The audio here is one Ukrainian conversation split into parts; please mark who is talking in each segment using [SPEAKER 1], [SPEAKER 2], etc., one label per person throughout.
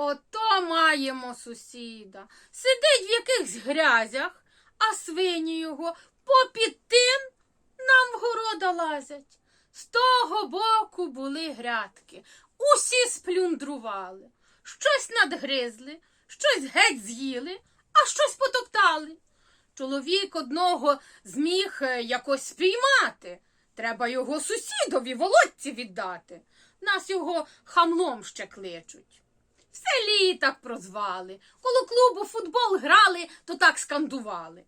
[SPEAKER 1] Ото маємо сусіда. Сидить в якихось грязях, а свині його попід тим нам в города лазять. З того боку були грядки. Усі сплюндрували. Щось надгризли, щось геть з'їли, а щось потоптали. Чоловік одного зміг е, якось спіймати. Треба його сусідові володці віддати. Нас його хамлом ще кличуть. В селі так прозвали. Коло клубу футбол грали, то так скандували.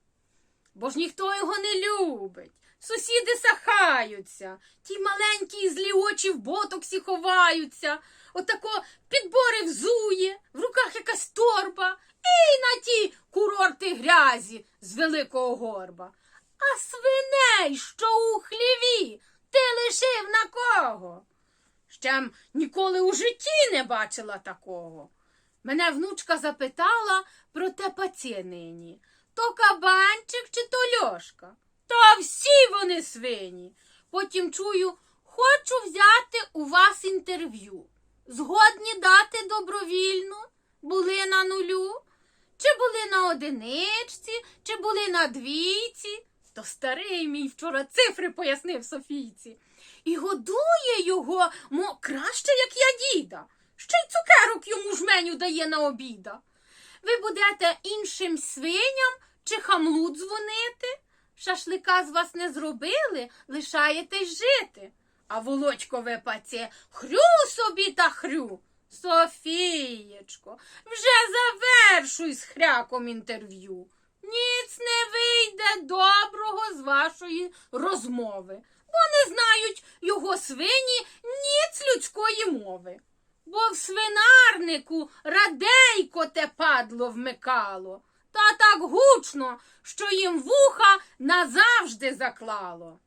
[SPEAKER 1] Бо ж ніхто його не любить. Сусіди сахаються, ті маленькі злі очі в ботоксі ховаються, отако підбори взує, в руках якась торба, і на ті курорти грязі з великого горба. А свиней, що у хліві, ти лишив на кого? Ще ніколи у житті не бачила такого. Мене внучка запитала про те паці нині. То кабанчик чи то льошка? Та всі вони свині. Потім чую, хочу взяти у вас інтерв'ю. Згодні дати добровільно? Були на нулю? Чи були на одиничці, чи були на двійці? То старий мій вчора цифри пояснив Софійці. І годує його, мо краще, як я діда. Ще й цукерок йому жменю дає на обіда. Ви будете іншим свиням чи хамлу дзвонити? Шашлика з вас не зробили, лишаєтесь жити. А Володькове паце хрю собі та хрю. Софієчко, вже завершуй з хряком інтерв'ю. Ніц не вийде доброго з вашої розмови, бо не знають його свині ніц людської мови. Бо в свинарнику радейко те падло вмикало, та так гучно, що їм вуха назавжди заклало.